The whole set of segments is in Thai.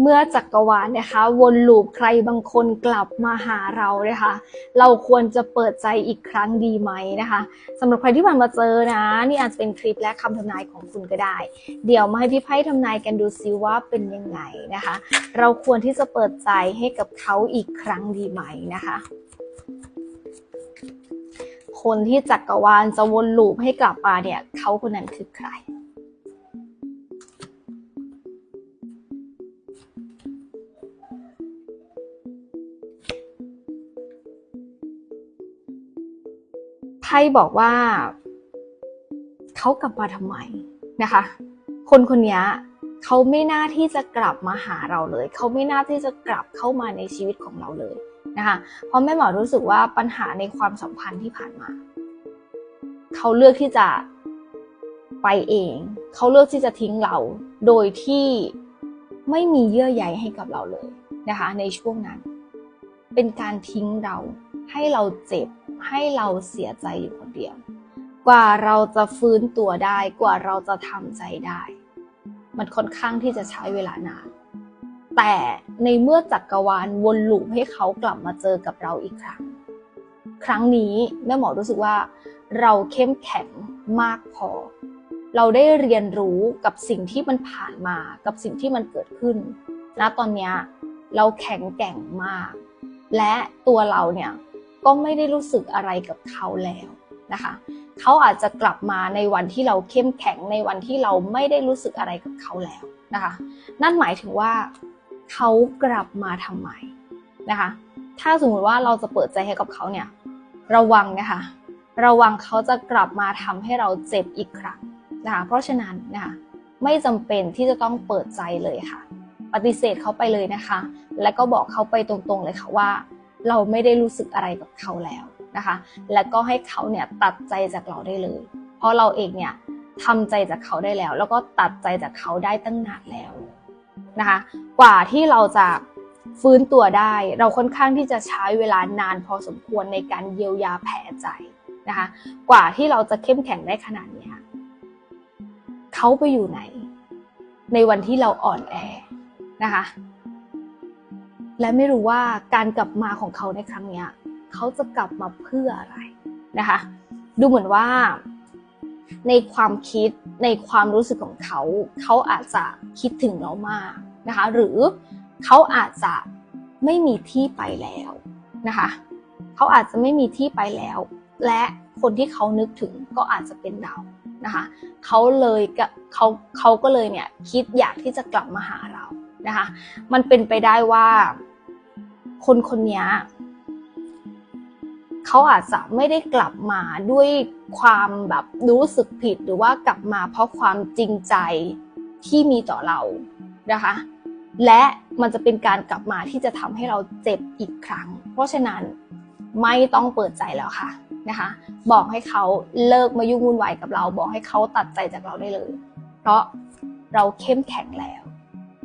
เมื่อจักรวาลนะคะ วนลูปใครบางคนกลับมาหาเรานะคะ เราควรจะเปิดใจอีกครั้งดีไหมนะคะสำหรับใครที่ผ่านมาเจอนะ นี่อาจจะเป็นคลิปและคำทำนายของคุณก็ได้ เดี๋ยวมาให้พี่ไพ่ทำนายกันดูซิว่าเป็นยังไงนะคะ เราควรที่จะเปิดใจให้กับเขาอีกครั้งดีไหมนะคะคนที่จักรวาลจะวนลูปให้กลับมาเนี่ยเขาคนนั้นคือใคร ไพ่บอกว่า เขากลับมาทำไมนะคะ คนคนนี้เขาไม่น่าที่จะกลับมาหาเราเลย เขาไม่น่าที่จะกลับเข้ามาในชีวิตของเราเลยนะคะ เพราะแม่หมอรู้สึกว่าปัญหาในความสัมพันธ์ที่ผ่านมา เขาเลือกที่จะไปเอง เขาเลือกที่จะทิ้งเรา โดยที่ไม่มีเยื่อใยให้กับเราเลยนะคะ ในช่วงนั้น เป็นการทิ้งเราให้เราเจ็บ ให้เราเสียใจอยู่คนเดียว กว่าเราจะฟื้นตัวได้กว่าเราจะทำใจได้ มันค่อนข้างที่จะใช้เวลานาน แต่ในเมื่อจักรวาลวนลูปให้เขากลับมาเจอกับเราอีกครั้ง ครั้งนี้แม่หมอรู้สึกว่า เราเข้มแข็งมากพอ เราได้เรียนรู้กับสิ่งที่มันผ่านมากับสิ่งที่มันเกิดขึ้นณตอนนี้เราแข็งแกร่งมาก และตัวเราเนี่ย ก็ไม่ได้รู้สึกอะไรกับเขาแล้วนะคะ เขาอาจจะกลับมาในวันที่เราเข้มแข็งในวันที่เราไม่ได้รู้สึกอะไรกับเขาแล้วนะคะ นั่นหมายถึงว่าเขากลับมาทำไมนะคะ ถ้าสมมติว่าเราจะเปิดใจให้กับเขาเนี่ย ระวังนะคะระวังเขาจะกลับมาทำให้เราเจ็บอีกครั้งนะคะ เพราะฉะนั้นนะคะไม่จำเป็นที่จะต้องเปิดใจเลยค่ะ ปฏิเสธเขาไปเลยนะคะ และก็บอกเขาไปตรงๆเลยค่ะว่า เราไม่ได้รู้สึกอะไรกับเขาแล้วนะคะ แล้วก็ให้เขาเนี่ยตัดใจจากเราได้เลย เพราะเราเองเนี่ยทำใจจากเขาได้แล้ว แล้วก็ตัดใจจากเขาได้ตั้งนานแล้วนะคะ กว่าที่เราจะฟื้นตัวได้ เราค่อนข้างที่จะใช้เวลานานพอสมควรในการเยียวยาแผลใจนะคะ กว่าที่เราจะเข้มแข็งได้ขนาดนี้เขาไปอยู่ไหน ในวันที่เราอ่อนแอนะคะ และไม่รู้ว่าการกลับมาของเขาในครั้งนี้เขาจะกลับมาเพื่ออะไรนะคะ ดูเหมือนว่า ในความคิดในความรู้สึกของเขา เขาอาจจะคิดถึงเรามากนะคะ หรือเขาอาจจะไม่มีที่ไปแล้วนะคะเขาอาจจะไม่มีที่ไปแล้ว และคนที่เขานึกถึงก็อาจจะเป็นเรานะคะเขาเลยกับเขาเขาก็เลยเนี่ยคิดอยากที่จะกลับมาหาเรา นะคะ มันเป็นไปได้ว่า คนคนนี้เขาอาจจะไม่ได้กลับมาด้วยความแบบรู้สึกผิดหรือว่ากลับมาเพราะความจริงใจที่มีต่อเรานะคะ และมันจะเป็นการกลับมาที่จะทำให้เราเจ็บอีกครั้ง เพราะฉะนั้นไม่ต้องเปิดใจแล้วค่ะนะคะ บอกให้เขาเลิกมายุ่งวุ่นวายกับเรา บอกให้เขาตัดใจจากเราได้เลย เพราะเราเข้มแข็งแล้ว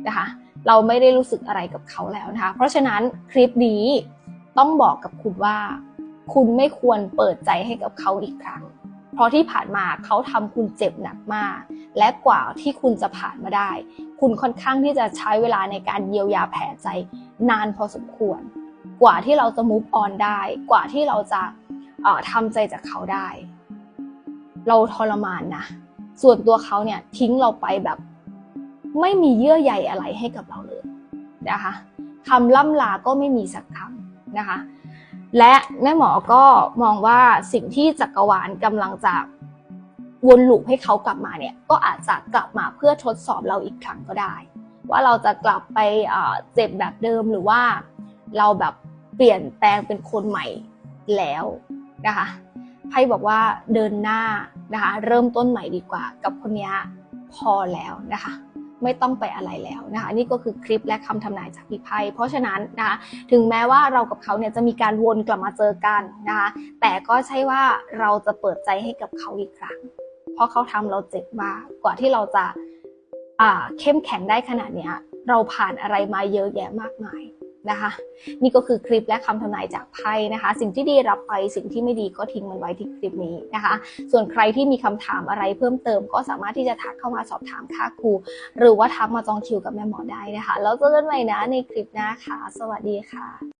นะคะ เราไม่ได้รู้สึกอะไรกับเขาแล้วนะคะ เพราะฉะนั้นคลิปนี้ต้องบอกกับคุณว่า คุณไม่ควรเปิดใจให้กับเขาอีกครั้ง เพราะที่ผ่านมาเขาทำคุณเจ็บหนักมาก และกว่าที่คุณจะผ่านมาได้ คุณค่อนข้างที่จะใช้เวลาในการเยียวยาแผลใจนานพอสมควร กว่าที่เราจะ move on ได้ กว่าที่เราจะทำใจจากเขาได้ เราทรมานนะส่วนตัวเขาเนี่ยทิ้งเราไปแบบ ไม่มีเยื่อใยอะไรให้กับเราเลยนะคะคำล่ำลาก็ไม่มีสักคำนะคะ และแม่หมอก็มองว่าสิ่งที่จักรวาลกำลังจะวนลูปให้เขากลับมาเนี่ยก็อาจจะกลับมาเพื่อทดสอบเราอีกครั้งก็ได้ ว่าเราจะกลับไปเอ่อเจ็บแบบเดิมหรือว่าเราแบบเปลี่ยนแปลงเป็นคนใหม่แล้วนะคะไพ่บอกว่าเดินหน้านะคะ เริ่มต้นใหม่ดีกว่ากับคนนี้พอแล้วนะคะ ไม่ต้องไปอะไรแล้วนะคะนี่ก็คือคลิปและคำทำนายจากพี่ไพ่เพราะฉะนั้นนะคะถึงแม้ว่าเรากับเขาเนี่ยจะมีการวนกลับมาเจอกันนะคะแต่ก็ใช่ว่าเราจะเปิดใจให้กับเขาอีกครั้ง เพราะเขาทำเราเจ็บมากกว่าที่เราจะอ่าเข้มแข็งได้ขนาดเนี้ยเราผ่านอะไรมาเยอะแยะมากมาย นะคะ นี่ก็คือคลิปและคำทำนายจากไพ่นะคะ สิ่งที่ดีรับไปสิ่งที่ไม่ดีก็ทิ้งมันไว้ที่คลิปนี้นะคะ ส่วนใครที่มีคำถามอะไรเพิ่มเติม ก็สามารถที่จะทักเข้ามาสอบถามค่าครู หรือว่าทักมาจองคิวกับแม่หมอได้นะคะ แล้วเจอกันใหม่นะในคลิปหน้าค่ะ สวัสดีค่ะ